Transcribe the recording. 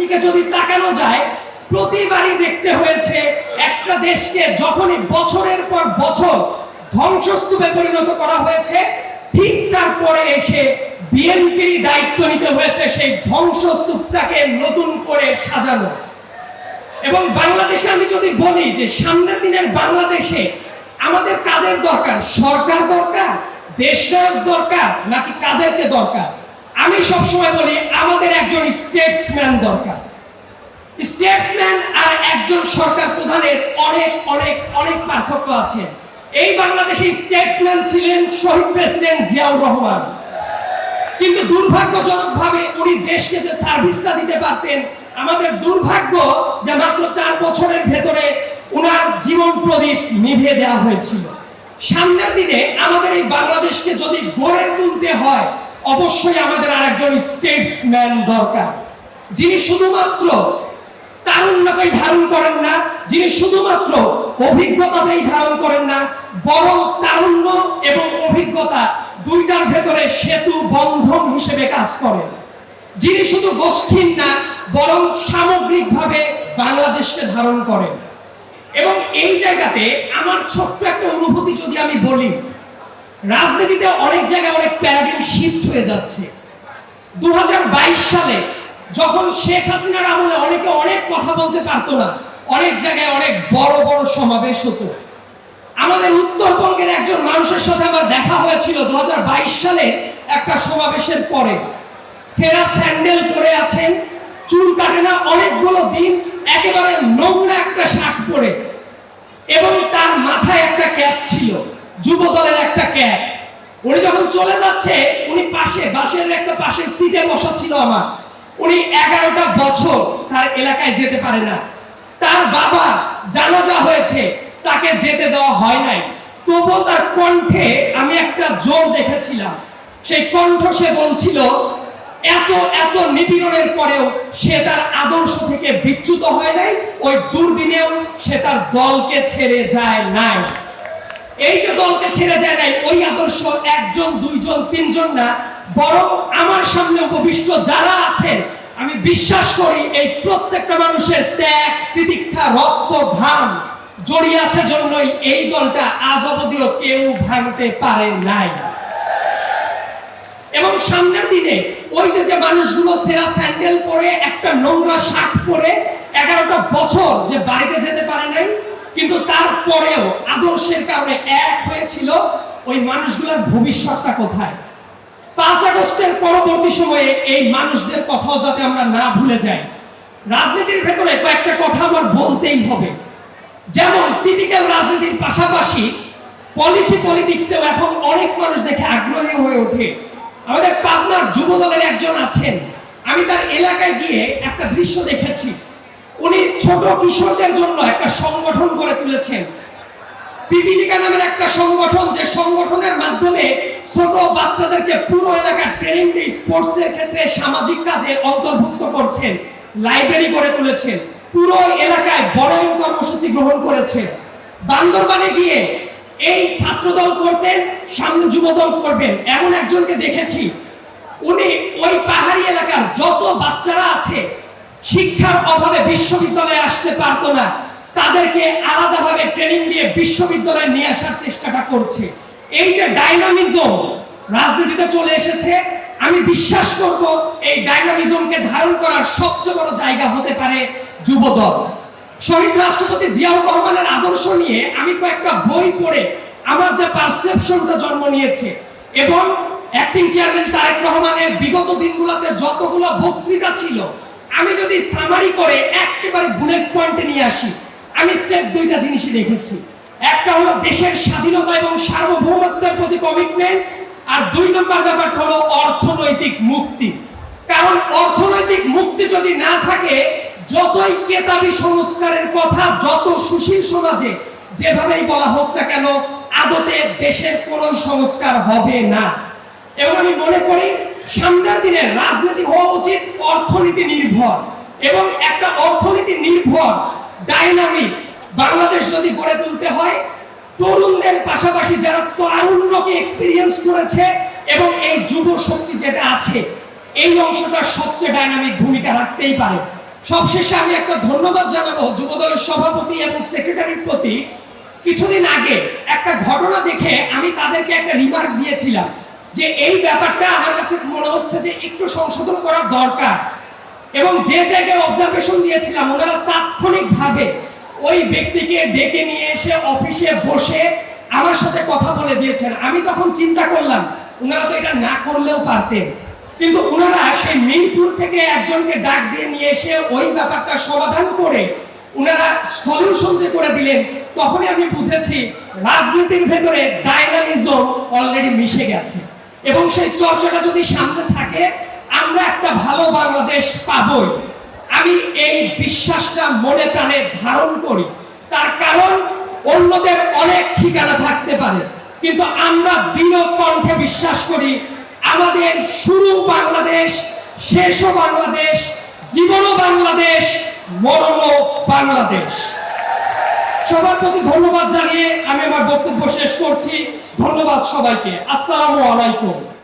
দিকে যদি তাকানো যায়, প্রতিবারই দেখতে হয়েছে একটা দেশকে যখনই বছরের পর বছর ধ্বংসস্তূপে পরিণত করা হয়েছে, ঠিক তারপরে এসে বিএনপির দায়িত্ব নিতে হয়েছে সেই ধ্বংসস্তূপটাকে নতুন করে সাজানো। এবং বাংলাদেশে আমি যদি বলি যে সামনের দিনের বাংলাদেশে আমাদের কাদের দরকার? সরকার দরকার? দেশনায়ক দরকার নাকি কাদেরকে দরকার? আমি সবসময় বলি, আমাদের একজন স্টেটসম্যান দরকার। স্টেটসম্যান আর একজন সরকার প্রধানের অনেক অনেক অনেক পার্থক্য আছে। এই বাংলাদেশে স্টেটসম্যান ছিলেন শহীদ প্রেসিডেন্ট জিয়াউর রহমান। কিন্তু দুর্ভাগ্যজনকভাবে উনি দেশকে যে সার্ভিসটা দিতে পারতেন, আমাদের দুর্ভাগ্য যে মাত্র চার বছরের ভেতরে উনার জীবন প্রদীপ নিভিয়ে দেওয়া হয়েছিল। সামনের দিনে আমাদের এই বাংলাদেশকে যদি গড়ে তুলতে হয় অবশ্যই আমাদের আরেকজন স্টেটসম্যান দরকার। যিনি শুধুমাত্র তারুণ্যকেই ধারণ করেন না, যিনি শুধুমাত্র অভিজ্ঞতাতেই ধারণ করেন না, বরং তারুণ্য এবং অভিজ্ঞতা দুইটার ভেতরে সেতু বন্ধন হিসেবে কাজ করেন যিনি শুধু গোষ্ঠীর না, বরং সামগ্রিকভাবে বাংলাদেশকে ধারণ করেন। এবং এই জায়গাতে আমার ছোট্ট একটা অনুভূতি যদি আমি বলি রাজনীতিতে অনেক জায়গায় অনেক প্যারাডিম শিফট হয়ে যাচ্ছে। দুই হাজার বাইশ সালে যখন শেখ হাসিনার আমলে অনেকে অনেক কথা বলতে পারতো না, অনেক জায়গায় অনেক বড় বড় সমাবেশ হতো। আমাদের উত্তরবঙ্গের একজন মানুষের সাথে আমার দেখা হয়েছিল দু হাজার বাইশ সালে একটা সমাবেশের পরে। সেরা স্যান্ডেল পরে আছেন চুল কাটে না অনেকগুলো দিন একেবারে নোংরা একটা শার্ট পরে এবং তার মাথায় একটা ক্যাপ ছিল যুব দলের একটা ক্যাপ উনি যখন চলে যাচ্ছে উনি পাশে বাসের একটা পাশের সিটে বসা ছিল আমার। উনি এগারোটা বছর তার এলাকায় যেতে পারে না। তার বাবা জানাজা হয়েছে, তাকে যেতে দেওয়া হয় নাই। তবুও তার কণ্ঠে আমি একটা জোর দেখেছিলাম। সেই কণ্ঠ সে বলছিল, এত এত নিপীড়নের পরেও সে তার আদর্শ থেকে বিচ্যুত হয় নাই, ওই দুর্দিনেও সে তার দলকে ছেড়ে যায় নাই। এই যে দলকে ছেড়ে যায় নাই, ওই আদর্শ একজন, দুইজন, তিনজন না বরং আমার সামনে উপবিষ্ট যারা আছেন, আমি বিশ্বাস করি এই প্রত্যেকটা মানুষের ত্যাগ, তিতিক্ষা, রক্ত ঘাম জড়িয়ে আছে জন্যই এই দলটা আজ অবধিও কেউ ভাঙতে পারে নাই। এবং সামনের দিনে ওই যে যে মানুষগুলো সেরা স্যান্ডেল পরে, একটা নোংরা শার্ট পরে, এগারোটা বছর যে বাড়িতে যেতে পারে নাই, কিন্তু তারপরেও আদর্শের কারণে এক হয়েছিল, ওই মানুষগুলোর ভবিষ্যৎটা কোথায়? আগস্টের পরবর্তী সময়ে এই মানুষদের কথাও যাতে আমরা না ভুলে যাই। রাজনীতির ভেতরে কয়েকটা কথা আমার বলতেই হবে। যেমন টিপিক্যাল রাজনীতির পাশাপাশি পলিসি পলিটিক্সেও এখন অনেক মানুষ দেখে আগ্রহী হয়ে ওঠে। আমাদের পাবনার যুব দলের একজন আছেন। আমি তার এলাকায় গিয়ে একটা দৃশ্য দেখেছি। উনি ছোট কিশোরদের জন্য একটা সংগঠন করে তুলেছেন। পিপিলিকা নামের একটা সংগঠন, যে সংগঠনের মাধ্যমে ছোট বাচ্চাদেরকে পুরো এলাকার ট্রেনিং দিয়ে স্পোর্টস এর ক্ষেত্রে সামাজিক কাজে অন্তর্ভুক্ত করছেন লাইব্রেরি করে তুলেছেন, পুরো এলাকায় বনায়ন কর্মসূচি গ্রহণ করেছেন। বান্দরবানে গিয়ে এই ছাত্রদল করতেন, সামনে যুবদল করবেন, এমন একজনকে দেখেছি। উনি ওই পাহাড়ি এলাকার যত বাচ্চারা আছে, শিক্ষার অভাবে বিশ্ববিদ্যালয়ে আসতে পারতো না। তাদেরকে আলাদাভাবে ট্রেনিং দিয়ে বিশ্ববিদ্যালয়ে নিয়ে আসার চেষ্টাটা করছে। এই যে ডাইনামিজম রাজনীতিতে চলে এসেছে, আমি বিশ্বাস করব এই ডাইনামিজমকে ধারণ করার সবচেয়ে বড় জায়গা হতে পারে যুবদল। শহীদ রাষ্ট্রপতি জিয়াউর রহমানের আদর্শ নিয়ে আমি কয়েকটা বই পড়ে আমার যে পারসেপশনটা জন্ম নিয়েছে এবং অ্যাক্টিং চেয়ারম্যান তারেক রহমানের বিগত দিনগুলোতে যতগুলো বক্তৃতা ছিল, আমি যদি সামারি করে একেবারে বুলেট পয়েন্টে নিয়ে আসি, আমি স্টেপ দুইটা জিনিসই দেখেছি। একটা হলো দেশের স্বাধীনতা এবং সার্বভৌমত্বের প্রতি কমিটমেন্ট আর দুই নম্বর ব্যাপারটা হলো অর্থনৈতিক মুক্তি। কারণ অর্থনৈতিক মুক্তি যদি না থাকে, যতই কেতাবি সংস্কারের কথা, যত সুশীল সমাজে যেভাবেই বলা হোক না কেন, আদতে দেশের কোন সংস্কার হবে না। এবং আমি মনে করি, সামনের দিনে রাজনীতি হওয়া উচিত অর্থনীতি নির্ভর। এবং একটা অর্থনীতি নির্ভর ডাইনামিক বাংলাদেশ যদি গড়ে পাশাপাশি যারা তারুণ্যকে এক্সপিরিয়েন্স করেছে এবং এই যুব শক্তি যেটা আছে, এই অংশটা সবচেয়ে ডাইনামিক ভূমিকা রাখতেই পারে। সবশেষে আমি একটা ধন্যবাদ জানাব যুবদলের সভাপতি এবং সেক্রেটারির প্রতি। কিছুদিন আগে একটা ঘটনা দেখে আমি তাদেরকে একটা রিমার্ক দিয়েছিলাম যে এই ব্যাপারটা আমার কাছে মনে হচ্ছে যে একটু সংশোধন করার দরকার। এবং যে জায়গায় অবজারভেশন দিয়েছিলাম, ওনারা তাৎক্ষণিকভাবে ওই ব্যক্তিকে ডেকে নিয়ে এসে অফিসে বসে আমার সাথে কথা বলে দিয়েছেন। আমি তখন চিন্তা করলাম ওনারা তো এটা না করলেও পারতেন। কিন্তু ওনারা সেই মিরপুর থেকে একজনকে ডাক দিয়ে নিয়ে এসে ওই ব্যাপারটা সমাধান করে ওনারা সলিউশন যে করে দিলেন, তখনই আমি বুঝেছি রাজনীতির ভেতরে ডাইনামিজম অলরেডি মিশে গেছে। এবং সেই চর্চাটা যদি সামনে থাকে, আমরা একটা ভালো বাংলাদেশ পাবই। আমি এই বিশ্বাসটা মনে প্রাণে ধারণ করি। তার কারণ অন্যদের অনেক ঠিকানা থাকতে পারে। কিন্তু আমরা দৃঢ় কণ্ঠে বিশ্বাস করি, আমাদের শুরু বাংলাদেশ শেষও বাংলাদেশ, জীবনও বাংলাদেশ, মরণও বাংলাদেশ। সবার প্রতি ধন্যবাদ জানিয়ে আমি আমার বক্তব্য শেষ করছি। ধন্যবাদ সবাইকে। আসসালামু আলাইকুম।